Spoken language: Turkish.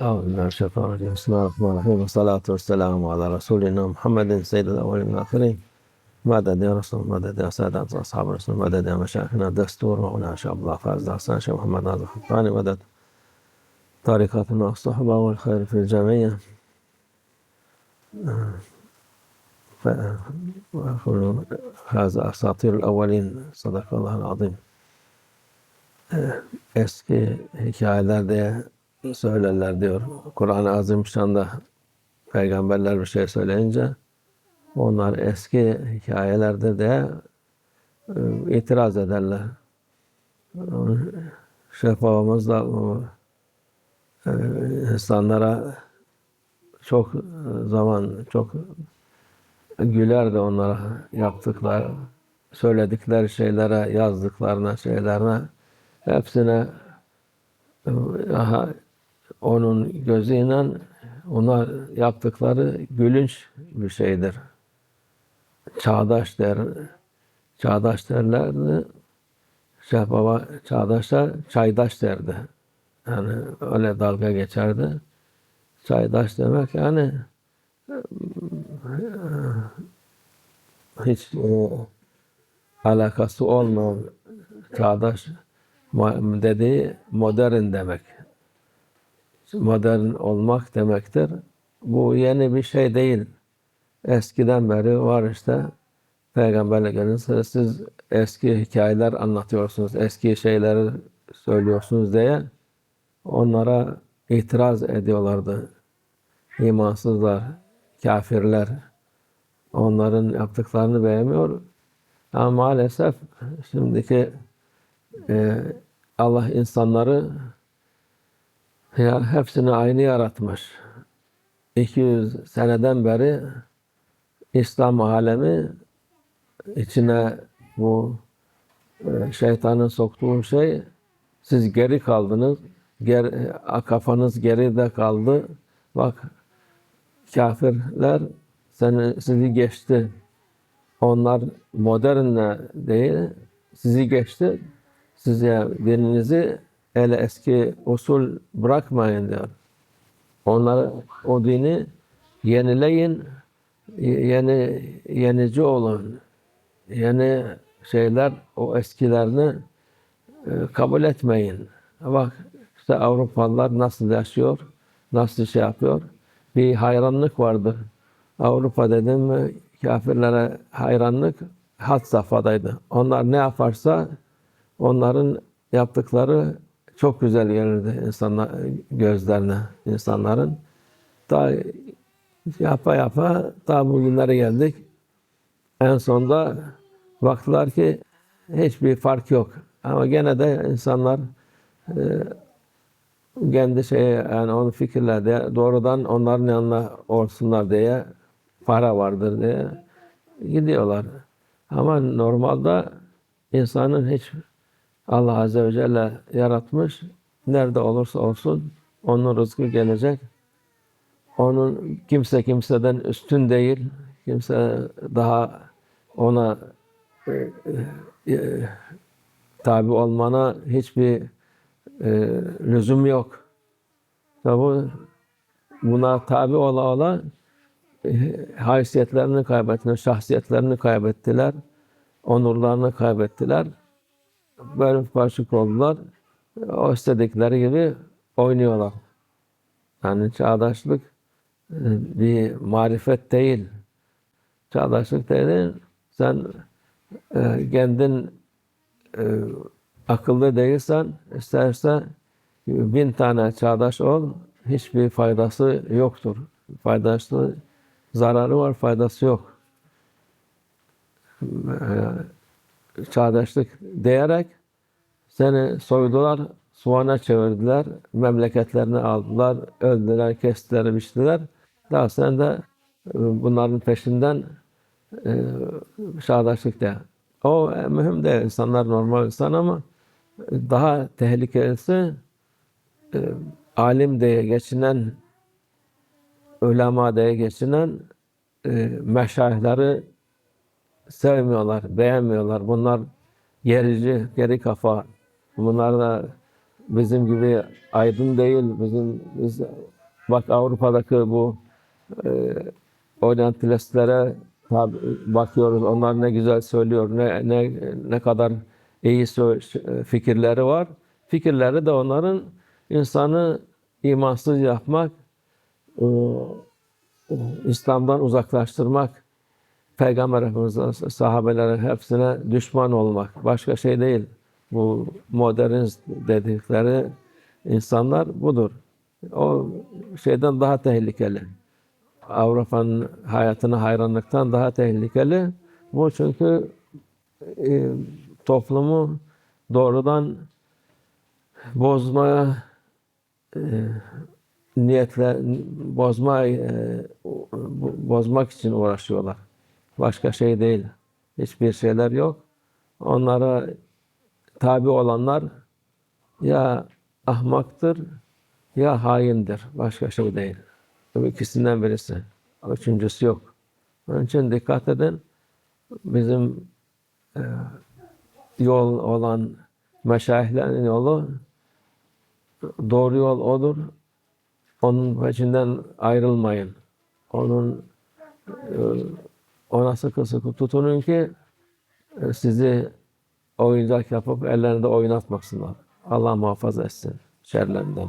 أعوذ بالله من الشيطان الرجيم. بسم الله الرحمن الرحيم. والصلاة والسلام على رسولنا محمد سيد الأولين والآخرين. مدد يا رسول مدد يا سادة أصحاب الرسول مدد يا مشايخنا الدستور وهنا شاء الله فاز حسن شيخ محمد ناصر الحقاني مدد طريقتنا الصحبة والخير في الجميع. وآخر هذا أساطير الأولين صدق الله العظيم. eski hikayelerde söylerler diyor. Kur'an-ı Azimüşşan'da peygamberler bir şey söyleyince onlar eski hikayelerde de e, itiraz ederler. Şefamız da e, insanlara çok zaman çok gülerdi onlara yaptıkları, söyledikleri şeylere, yazdıklarına, şeylerine hepsine e, aha, onun gözüyle ona yaptıkları gülünç bir şeydir. Çağdaş der, çağdaş derlerdi. Şeyh Baba çağdaşlar çaydaş derdi. Yani öyle dalga geçerdi. Çaydaş demek yani hiç e, alakası olmayan çağdaş dediği modern demek. Modern olmak demektir. Bu yeni bir şey değil. Eskiden beri var işte. Peygamberle gelirse siz eski hikayeler anlatıyorsunuz, eski şeyleri söylüyorsunuz diye onlara itiraz ediyorlardı. İmansızlar, kafirler onların yaptıklarını beğenmiyor. Ama maalesef şimdiki e, Allah insanları ya hepsini aynı yaratmış. 200 seneden beri İslam alemi içine bu e, şeytanın soktuğu şey siz geri kaldınız. Ger, kafanız geride kaldı. Bak kafirler seni, sizi geçti. Onlar modernle değil, sizi geçti. Size dininizi ele eski usul bırakmayın diyor. Onları o dini yenileyin, yeni yenici olun. Yeni şeyler o eskilerini e, kabul etmeyin. Bak işte Avrupalılar nasıl yaşıyor, nasıl şey yapıyor. Bir hayranlık vardır. Avrupa dedim mi kafirlere hayranlık had safhadaydı. Onlar ne yaparsa onların yaptıkları çok güzel gelirdi insanlar gözlerine insanların. Daha yapa yapa daha bugünlere geldik. En sonunda baktılar ki hiçbir fark yok. Ama gene de insanlar e, kendi şey yani onun fikirlerde doğrudan onların yanına olsunlar diye para vardır diye gidiyorlar. Ama normalde insanın hiç Allah Azze ve Celle yaratmış. Nerede olursa olsun onun rızkı gelecek. Onun kimse kimseden üstün değil. Kimse daha ona e, e, tabi olmana hiçbir e, lüzum yok. Tabi buna tabi ola ola e, haysiyetlerini kaybettiler, şahsiyetlerini kaybettiler, onurlarını kaybettiler. Böyle parçık oldular. O istedikleri gibi oynuyorlar. Yani çağdaşlık e, bir marifet değil. Çağdaşlık değil. Sen e, kendin e, akıllı değilsen, isterse bin tane çağdaş ol, hiçbir faydası yoktur. Faydası, zararı var, faydası yok. E, çağdaşlık diyerek seni soydular, soğana çevirdiler, memleketlerini aldılar, öldüler, kestiler, biçtiler. Daha sen de e, bunların peşinden e, çağdaşlık de. O e, mühim değil. İnsanlar normal insan ama daha tehlikelisi alim diye geçinen ulema diye geçinen meşayihleri sevmiyorlar, beğenmiyorlar. Bunlar gerici, geri kafa. Bunlar da bizim gibi aydın değil. Bizim biz, bak Avrupa'daki bu e, oryantilistlere bakıyoruz. Onlar ne güzel söylüyor. Ne ne ne kadar iyi fikirleri var. Fikirleri de onların insanı imansız yapmak, e, İslam'dan uzaklaştırmak, Peygamber Efendimiz'e, sahabelere hepsine düşman olmak. Başka şey değil. Bu modern dedikleri insanlar budur. O şeyden daha tehlikeli. Avrupa'nın hayatına hayranlıktan daha tehlikeli. Bu çünkü e, toplumu doğrudan bozmaya e, niyetle bozma e, bozmak için uğraşıyorlar. Başka şey değil. Hiçbir şeyler yok. Onlara tabi olanlar ya ahmaktır ya haindir. Başka şey değil. Bu ikisinden birisi. Üçüncüsü yok. Onun için dikkat edin. Bizim e, yol olan meşayihlerin yolu doğru yol odur. Onun peşinden ayrılmayın. Onun e, ona sıkı sıkı tutunun ki e, sizi oyuncak yapıp ellerinde oynatmasınlar. Allah muhafaza etsin şerlerinden.